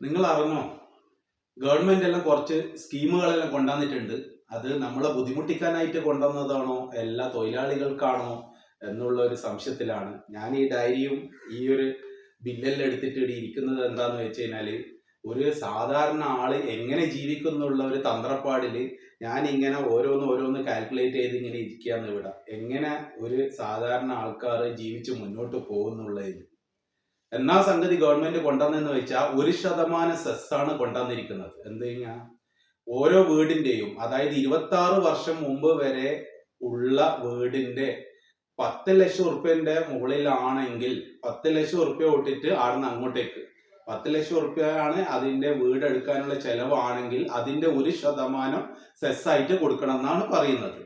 നിങ്ങൾ അറിഞ്ഞോ ഗവൺമെന്റ് എല്ലാം കുറച്ച് സ്കീമുകളെല്ലാം കൊണ്ടുവന്നിട്ടുണ്ട്. അത് നമ്മളെ ബുദ്ധിമുട്ടിക്കാനായിട്ട് കൊണ്ടുവന്നതാണോ? എല്ലാ തൊഴിലാളികൾക്കാണോ? എന്നുള്ള ഒരു സംശയത്തിലാണ്. ഞാൻ ഈ ഡയറിയും ഈ ഒരു ബില്ലെല്ലാം എടുത്തിട്ട് ഇവിടെ ഇരിക്കുന്നത് എന്താന്ന് വെച്ച് കഴിഞ്ഞാൽ ഒരു സാധാരണ ആൾ എങ്ങനെ ജീവിക്കുന്നുള്ള ഒരു തന്ത്രപ്പാടിൽ ഞാൻ ഇങ്ങനെ ഓരോന്ന് ഓരോന്ന് കാൽക്കുലേറ്റ് ചെയ്ത് ഇങ്ങനെ ഇരിക്കുകയാണ് ഇവിടെ. എങ്ങനെ ഒരു സാധാരണ ആൾക്കാർ ജീവിച്ച് മുന്നോട്ട് പോകുന്നുള്ളതിൽ എന്നാ സംഗതി ഗവൺമെന്റ് കൊണ്ടുവന്നെന്ന് വെച്ചാൽ ഒരു ശതമാനം സെസ്സാണ് കൊണ്ടുവന്നിരിക്കുന്നത്. എന്ത് കഴിഞ്ഞാൽ ഓരോ വീടിന്റെയും അതായത് ഇരുപത്തി ആറ് വർഷം മുമ്പ് വരെ ഉള്ള വീടിന്റെ പത്ത് ലക്ഷം ഉറുപ്പ്യന്റെ മുകളിലാണെങ്കിൽ പത്ത് ലക്ഷം ഉറുപ്പ്യ ഓട്ടിട്ട് ആടുന്ന് അങ്ങോട്ടേക്ക്. പത്ത് ലക്ഷം ഉറുപ്പ്യാണ് അതിന്റെ വീട് എടുക്കാനുള്ള ചെലവാണെങ്കിൽ അതിന്റെ ഒരു ശതമാനം സെസ്സായിട്ട് കൊടുക്കണം എന്നാണ് പറയുന്നത്.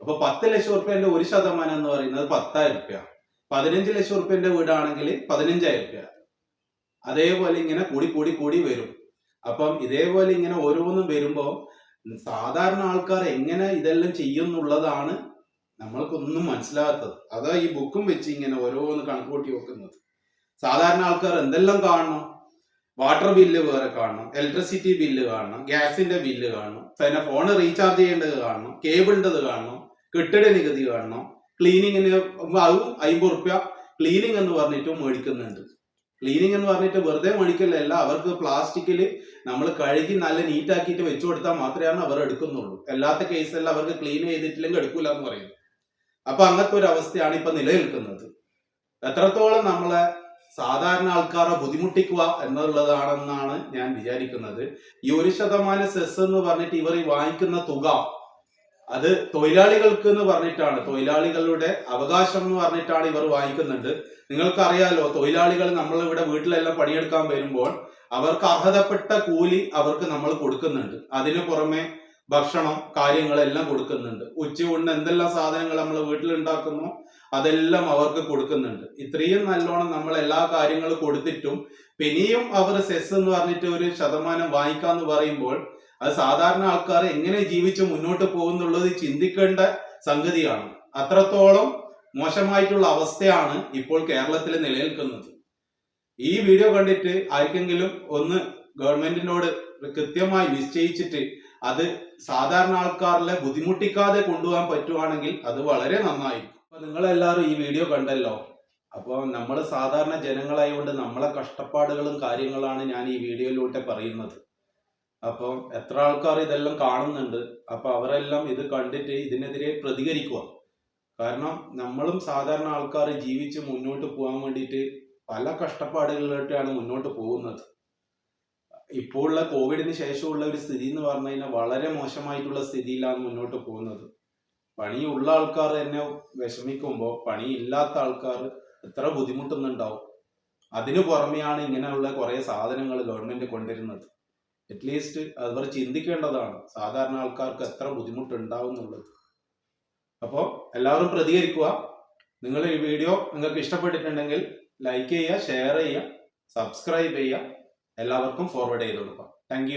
അപ്പൊ പത്ത് ലക്ഷം ഉറുപ്പ്യന്റെ ഒരു ശതമാനം എന്ന് പറയുന്നത് പത്തായിരം ഉറുപ്പ്യ. പതിനഞ്ച് ലക്ഷം ഉറുപ്പ്യന്റെ വീടാണെങ്കിൽ പതിനഞ്ചായിരം ഉറുപ്പ്യ അതേപോലെ ഇങ്ങനെ കൂടി കൂടി കൂടി വരും. അപ്പം ഇതേപോലെ ഇങ്ങനെ ഓരോന്നും വരുമ്പോൾ സാധാരണ ആൾക്കാർ എങ്ങനെ ഇതെല്ലാം ചെയ്യുന്നുള്ളതാണ് നമ്മൾക്കൊന്നും മനസ്സിലാകാത്തത്. അതാ ഈ ബുക്കും വെച്ച് ഇങ്ങനെ ഓരോന്ന് കണക്കൂട്ടി വെക്കുന്നത് സാധാരണ ആൾക്കാർ എന്തെല്ലാം കാണണം? വാട്ടർ ബില്ല് വേറെ കാണണം ഇലക്ട്രിസിറ്റി ബില്ല് കാണണം ഗ്യാസിന്റെ ബില്ല് കാണണം പിന്നെ ഫോൺ റീചാർജ് ചെയ്യേണ്ടത് കാണണം കേബിളിന്റെത് കാണണം കെട്ടിട നികുതി കാണണം ക്ലീനിങ്ങിന് അതും അമ്പത് റുപ്യ ക്ലീനിങ് എന്ന് പറഞ്ഞിട്ട് മേടിക്കുന്നുണ്ട്. ക്ലീനിങ് എന്ന് പറഞ്ഞിട്ട് വെറുതെ മേടിക്കലല്ല അവർക്ക് പ്ലാസ്റ്റിക്കിൽ നമ്മൾ കഴുകി നല്ല നീറ്റ് ആക്കിയിട്ട് വെച്ചു കൊടുത്താൽ മാത്രമേ അവർ എടുക്കുന്നുള്ളൂ. അല്ലാത്ത കേസല്ല അവർക്ക് ക്ലീൻ ചെയ്തിട്ടില്ലെങ്കിൽ എടുക്കൂല എന്ന് പറയുന്നു അപ്പൊ അങ്ങനത്തെ ഒരു അവസ്ഥയാണ് ഇപ്പൊ നിലനിൽക്കുന്നത്. എത്രത്തോളം നമ്മളെ സാധാരണ ആൾക്കാരെ ബുദ്ധിമുട്ടിക്കുക എന്നുള്ളതാണെന്നാണ് ഞാൻ വിചാരിക്കുന്നത്. ഈ ഒരു ശതമാനം സെസ് എന്ന് പറഞ്ഞിട്ട് ഇവർ ഈ വാങ്ങിക്കുന്ന തുക അത് തൊഴിലാളികൾക്ക് എന്ന് പറഞ്ഞിട്ടാണ്. തൊഴിലാളികളുടെ അവകാശം എന്ന് പറഞ്ഞിട്ടാണ് ഇവർ വാങ്ങിക്കുന്നുണ്ട് നിങ്ങൾക്കറിയാലോ തൊഴിലാളികൾ നമ്മൾ ഇവിടെ വീട്ടിലെല്ലാം പണിയെടുക്കാൻ വരുമ്പോൾ അവർക്ക് അർഹതപ്പെട്ട കൂലി അവർക്ക് നമ്മൾ കൊടുക്കുന്നുണ്ട്. അതിനു പുറമെ ഭക്ഷണം കാര്യങ്ങളെല്ലാം കൊടുക്കുന്നുണ്ട്. ഉച്ചയൂണിന് എന്തെല്ലാം സാധനങ്ങൾ നമ്മൾ വീട്ടിൽ ഉണ്ടാക്കുന്നു അതെല്ലാം അവർക്ക് കൊടുക്കുന്നുണ്ട്. ഇത്രയും നല്ലോണം നമ്മൾ എല്ലാ കാര്യങ്ങളും കൊടുത്തിട്ടും പിന്നെയും അവർ സെസ് എന്ന് പറഞ്ഞിട്ട് ഒരു ശതമാനം വാങ്ങിക്കാന്ന് പറയുമ്പോൾ അത് സാധാരണ ആൾക്കാർ എങ്ങനെ ജീവിച്ച് മുന്നോട്ട് പോകുന്നുള്ളത് ചിന്തിക്കേണ്ട സംഗതിയാണ്. അത്രത്തോളം മോശമായിട്ടുള്ള അവസ്ഥയാണ് ഇപ്പോൾ കേരളത്തിൽ നിലനിൽക്കുന്നത്. ഈ വീഡിയോ കണ്ടിട്ട് ആർക്കെങ്കിലും ഒന്ന് ഗവൺമെന്റിനോട് കൃത്യമായി നിശ്ചയിച്ചിട്ട് അത് സാധാരണ ആൾക്കാരിലെ ബുദ്ധിമുട്ടിക്കാതെ കൊണ്ടുപോകാൻ പറ്റുവാണെങ്കിൽ അത് വളരെ നന്നായിരിക്കും. അപ്പൊ നിങ്ങളെല്ലാവരും ഈ വീഡിയോ കണ്ടല്ലോ. അപ്പോൾ നമ്മൾ സാധാരണ ജനങ്ങളായതുകൊണ്ട് നമ്മളെ കഷ്ടപ്പാടുകളും കാര്യങ്ങളാണ് ഞാൻ ഈ വീഡിയോയിലൂടെ പറയുന്നത്. അപ്പം എത്ര ആൾക്കാർ ഇതെല്ലാം കാണുന്നുണ്ട് അപ്പൊ അവരെല്ലാം ഇത് കണ്ടിട്ട് ഇതിനെതിരെ പ്രതികരിക്കുക. കാരണം നമ്മളും സാധാരണ ആൾക്കാർ ജീവിച്ച് മുന്നോട്ട് പോകാൻ വേണ്ടിയിട്ട് പല കഷ്ടപ്പാടുകളിലോട്ടാണ് മുന്നോട്ട് പോകുന്നത്. ഇപ്പോൾ ഉള്ള കോവിഡിന് ശേഷമുള്ള ഒരു സ്ഥിതി എന്ന് പറഞ്ഞു കഴിഞ്ഞാൽ വളരെ മോശമായിട്ടുള്ള സ്ഥിതിയിലാണ് മുന്നോട്ട് പോകുന്നത്. പണിയുള്ള ആൾക്കാർ തന്നെ വിഷമിക്കുമ്പോൾ പണിയില്ലാത്ത ആൾക്കാർ എത്ര ബുദ്ധിമുട്ടുന്നുണ്ടാവും. അതിനു പുറമെയാണ് ഇങ്ങനെയുള്ള കുറേ സാധനങ്ങൾ ഗവൺമെന്റ് കൊണ്ടുവരുന്നത്. അറ്റ്ലീസ്റ്റ് അവർ ചിന്തിക്കേണ്ടതാണ് സാധാരണ ആൾക്കാർക്ക് എത്ര ബുദ്ധിമുട്ടുണ്ടാവും എന്നുള്ളത്. അപ്പോൾ എല്ലാവരും പ്രതികരിക്കുക. നിങ്ങൾ ഈ വീഡിയോ നിങ്ങൾക്ക് ഇഷ്ടപ്പെട്ടിട്ടുണ്ടെങ്കിൽ ലൈക്ക് ചെയ്യുക ഷെയർ ചെയ്യുക സബ്സ്ക്രൈബ് ചെയ്യുക. എല്ലാവർക്കും ഫോർവേഡ് ചെയ്ത് കൊടുക്കാം. താങ്ക്